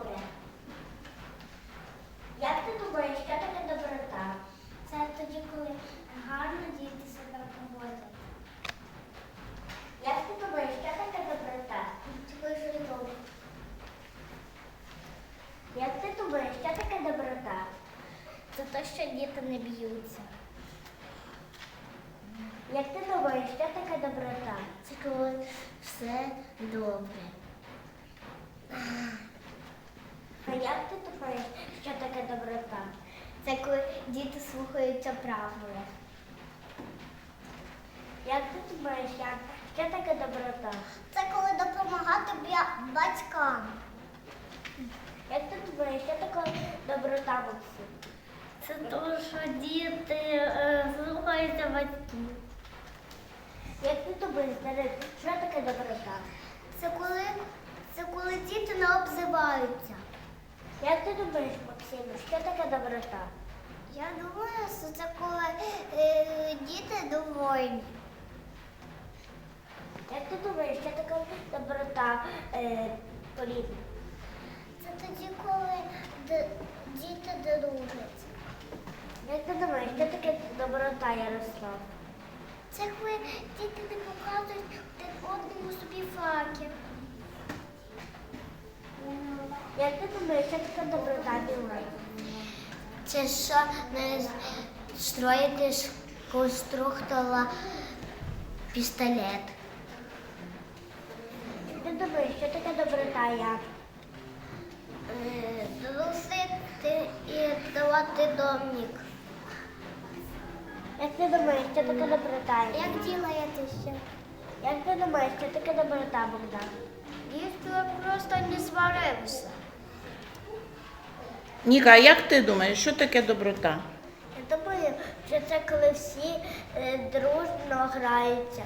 добре. Як ти думаєш, що таке доброта? Це тоді, коли гарно діти себе поводять. Як ти думаєш, що таке доброта? Коли добре. Як ти думаєш, що таке доброта? Це те, що діти не б'ються. Як ти думаєш, що таке доброта? Це коли все добре діти слухаються правила. Як ти думаєш, як, що таке доброта? Це коли допомагати батькам. Як ти думаєш, що таке доброта, Максим? Це те, що діти е, слухаються батьків. Як ти думаєш, що таке доброта? Це коли, це коли діти не обзиваються. Як ти думаєш, Максим, що таке доброта? Я думаю, що це коли е, діти довольні. Як ти думаєш, що таке доброта е, Поліна? Це тоді, коли д- діти дружаться. Як ти думаєш, що таке доброта, Ярослав? Це коли діти не показують один одному собі факел. Як ти думаєш, що таке доброта, Білай? Це що не строїти з конструктора пістолет. Ти думаєш, що таке доброта, я? Е, Дружити і давати домик. Як ти думаєш, що таке доброта? Як ділаєтеся? Як ти думаєш, що таке доброта, Богдан? Якщо просто не сварився. Ніка, а як ти думаєш, що таке доброта? Я думаю, що це коли всі е, дружно граються.